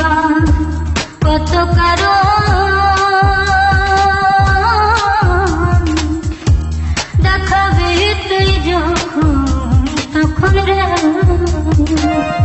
বা কত কারণ? দেখাবে তুই যখন তখন রে।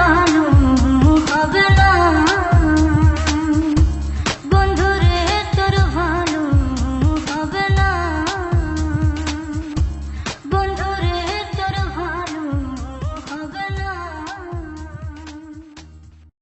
পালো